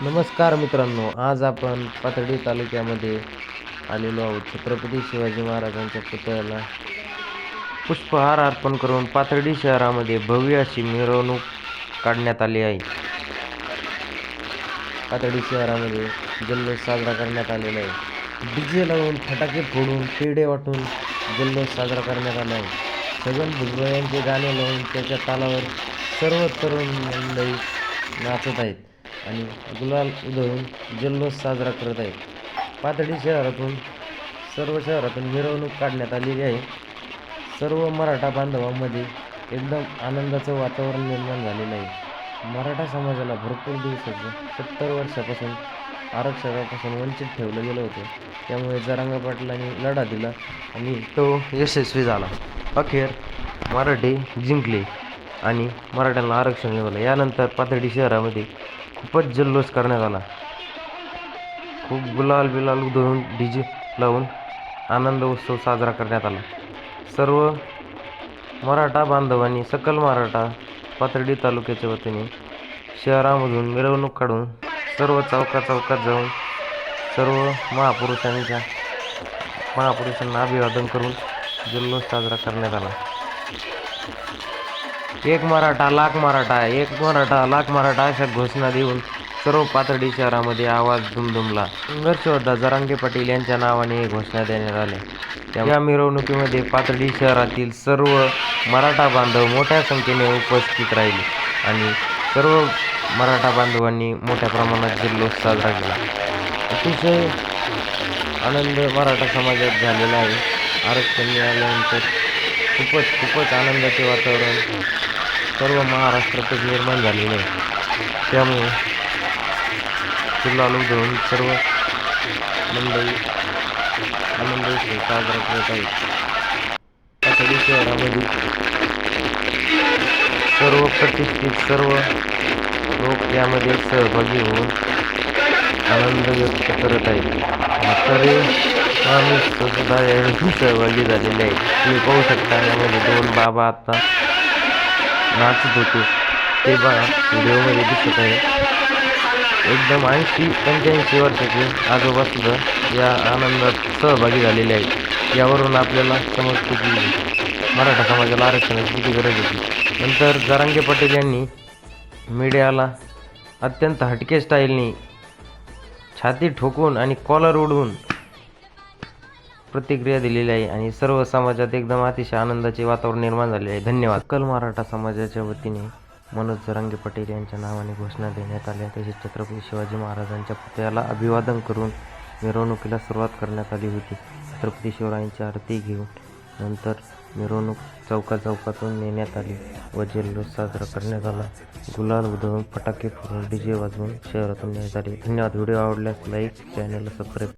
नमस्कार मित्रांनो आज आपण पाथर्डी तालुक्यामध्ये आलेलो आहोत. छत्रपती शिवाजी महाराजांच्या पुतळ्याला पुष्पहार अर्पण करून पाथर्डी शहरामध्ये भव्य अशी मिरवणूक काढण्यात आली आहे. पाथर्डी शहरामध्ये जल्लोष साजरा करण्यात आलेला आहे. डीजे लावून फटाके फोडून पेढे वाटून जल्लोष साजरा करण्यात आला आहे. छगन भुजबळ गाणे लावून त्याच्या तालावर सर्व तरुण मंडळी नाचत आहेत आणि गुलाल उधळून जल्लोष साजरा करत आहेत. पाथडी शहरातून सर्व शहरातून मिरवणूक काढण्यात आलेली आहे. सर्व मराठा बांधवांमध्ये एकदम आनंदाचं वातावरण निर्माण झालेलं आहे. मराठा समाजाला भरपूर दिवसाचं सत्तर वर्षापासून आरक्षणापासून वंचित ठेवलं गेलं होतं. त्यामुळे जरांगा पाटलांनी लढा दिला आणि तो यशस्वी झाला. अखेर मराठे जिंकले. आणि मराठ्यांना आरक्षण मिळवलं यानंतर पाथर्डी शहरामध्ये खूपच जल्लोष करण्यात आला. खूप गुलाल बिलाल उधळून डी जे लावून आनंद उत्सव साजरा करण्यात आला. सर्व मराठा बांधवांनी सकल मराठा पाथर्डी तालुक्याच्या वतीने शहरामधून मिरवणूक काढून सर्व चौका चौकात जाऊन सर्व महापुरुषांच्या महापुरुषांना अभिवादन करून जल्लोष साजरा करण्यात आला. एक मराठा लाख मराठा एक मराठा लाख मराठा अशा घोषणा देऊन सर्व पाथर्डी शहरामध्ये आवाज दुमदुमला संघर्षयोद्धा जरांगे पाटील यांच्या नावाने घोषणा देण्यात आल्या या मिरवणुकीमध्ये पाथर्डी शहरातील सर्व मराठा बांधव मोठ्या संख्येने उपस्थित राहिले आणि सर्व मराठा बांधवांनी मोठ्या प्रमाणात जल्लोष साजरा केला. अतिशय आनंद मराठा समाजात झालेला आहे. आरक्षण मिळाल्यानंतर खूपच खूपच आनंदाचे वातावरण सर्व महाराष्ट्रातच निर्माण झालेले आहे. त्यामुळे गुलाल उधळून सर्व मंडळी आनंद साजरा करत आहेत. त्यासाठी शहरामध्ये सर्व प्रतिष्ठित सर्व लोक यामध्ये सहभागी होऊन आनंद व्यक्त करत आहेत. म्हातारे सुद्धा सहभागी झालेले आहे. तुम्ही पाहू शकता यामध्ये दोन बाबा आता नाचत होते. ते बघा व्हिडिओमध्ये दिसत आहे. एकदम ऐंशी पंच्याऐंशी वर्षाचे आजोबा सुद्धा या आनंदात सहभागी झालेले आहेत. यावरून आपल्याला समजतो की मराठा समाजाला आरक्षणाची किती गरज होती. नंतर जरांगे पटेल यांनी मीडियाला अत्यंत हटके स्टाईलनी छाती ठोकून आणि कॉलर उडवून प्रतिक्रिया दिलेली आहे आणि सर्व समाजात एकदम अतिशय आनंदाचे वातावरण निर्माण झाले आहे. धन्यवाद. कल मराठा समाजाच्या वतीने मनोज जरांगे पटेल यांच्या नावाने घोषणा देण्यात आल्या तसेच छत्रपती शिवाजी महाराजांच्या पुतळ्याला अभिवादन करून मिरवणुकीला सुरुवात करण्यात आली होती. छत्रपती शिवरायांची आरती घेऊन नंतर मिरवणूक चौका चौकातून नेण्यात आली व जल्लोष साजरा करण्यात आला. गुलाल उधळून फटाके फोडून डी जे वाजवून शहरातून नेण्यात आले. धन्यवाद. व्हिडिओ आवडल्यास लाईक चॅनलला सबस्क्राईब